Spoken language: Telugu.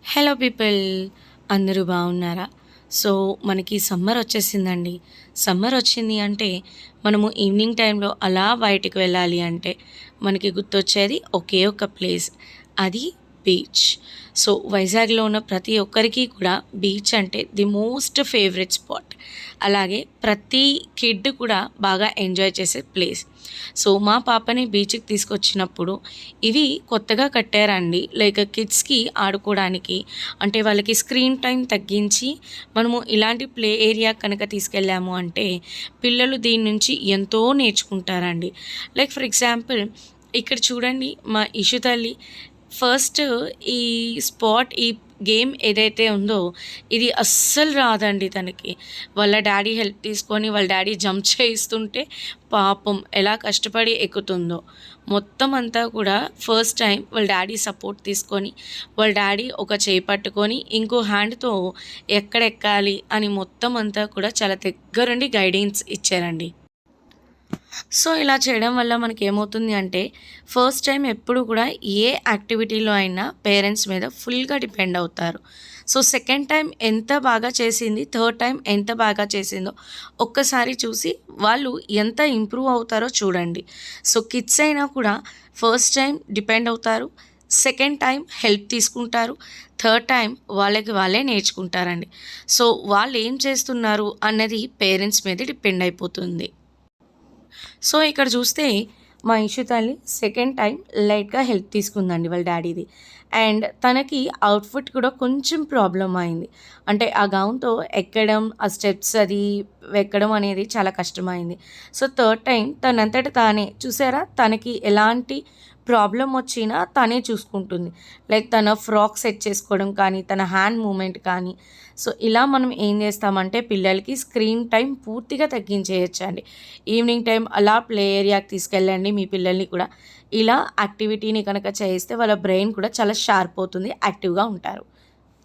హలో పీపుల్ అందరూ బాగున్నారా? సో మనకి సమ్మర్ వచ్చేసిందండి. సమ్మర్ వచ్చింది అంటే మనము ఈవినింగ్ టైంలో అలా బయటికి వెళ్ళాలి అంటే మనకి గుర్తొచ్చేది ఒకే ఒక ప్లేస్ అది బీచ్. సో వైజాగ్లో ఉన్న ప్రతి ఒక్కరికి కూడా బీచ్ అంటే ది మోస్ట్ ఫేవరెట్ స్పాట్. అలాగే ప్రతి కిడ్ కూడా బాగా ఎంజాయ్ చేసే ప్లేస్. సో మా పాపని బీచ్కి తీసుకొచ్చినప్పుడు ఇవి కొత్తగా కట్టారండి. లైక్ కిడ్స్కి ఆడుకోవడానికి. అంటే వాళ్ళకి స్క్రీన్ టైం తగ్గించి మనము ఇలాంటి ప్లే ఏరియా కనుక తీసుకెళ్ళాము అంటే పిల్లలు దీని నుంచి ఎంతో నేర్చుకుంటారండి. లైక్ ఫర్ ఎగ్జాంపుల్ ఇక్కడ చూడండి మా ఇషు తల్లి ఫస్ట్ ఈ స్పాట్ ఈ గేమ్ ఏదైతే ఉందో ఇది అస్సలు రాదండి తనకి. వాళ్ళ డాడీ హెల్ప్ తీసుకొని వాళ్ళ డాడీ జంప్ చేయిస్తుంటే పాపం ఎలా కష్టపడి ఎక్కుతుందో. మొత్తం అంతా కూడా ఫస్ట్ టైం వాళ్ళ డాడీ సపోర్ట్ తీసుకొని వాళ్ళ డాడీ ఒక చేయి పట్టుకొని ఇంకో హ్యాండ్తో ఎక్కడెక్కాలి అని మొత్తం అంతా కూడా చాలా దగ్గరుండి గైడెన్స్ ఇచ్చారండి. సో ఇలా చేయడం వల్ల మనకి ఏమవుతుంది అంటే ఫస్ట్ టైం ఎప్పుడు కూడా ఏ యాక్టివిటీలో అయినా పేరెంట్స్ మీద ఫుల్గా డిపెండ్ అవుతారు. సో సెకండ్ టైం ఎంత బాగా చేసింది థర్డ్ టైం ఎంత బాగా చేసిందో ఒక్కసారి చూసి వాళ్ళు ఎంత ఇంప్రూవ్ అవుతారో చూడండి. సో కిడ్స్ అయినా కూడా ఫస్ట్ టైం డిపెండ్ అవుతారు సెకండ్ టైం హెల్ప్ తీసుకుంటారు థర్డ్ టైం వాళ్ళకి వాళ్ళే నేర్చుకుంటారండి. సో వాళ్ళు ఏం చేస్తున్నారు అన్నది పేరెంట్స్ మీద డిపెండ్ అయిపోతుంది. సో ఇక్కడ చూస్తే మా ఇషు తల్లి సెకండ్ టైం లైట్గా హెల్ప్ తీసుకుందండి వాళ్ళ డాడీది. అండ్ తనకి అవుట్ఫిట్ కూడా కొంచెం ప్రాబ్లం అయింది. అంటే ఆ గౌన్తో ఎక్కడం ఆ స్టెప్స్ అది ఎక్కడం అనేది చాలా కష్టమైంది సో థర్డ్ టైం తనంతట తానే చూసారా? తనకి ఎలాంటి ప్రాబ్లం వచ్చినా తనే చూసుకుంటుంది. లైక్ తన ఫ్రాక్ సెట్ చేసుకోవడం కానీ తన హ్యాండ్ మూమెంట్ కానీ. సో ఇలా మనం ఏం చేస్తామంటే పిల్లలకి స్క్రీన్ టైం పూర్తిగా తగ్గించేయచ్చండి. ఈవినింగ్ టైం అలా ప్లే ఏరియాకి తీసుకెళ్ళండి మీ పిల్లల్ని కూడా. ఇలా యాక్టివిటీని కనుక చేస్తే వాళ్ళ బ్రెయిన్ కూడా చాలా షార్ప్ అవుతుంది యాక్టివ్గా ఉంటారు.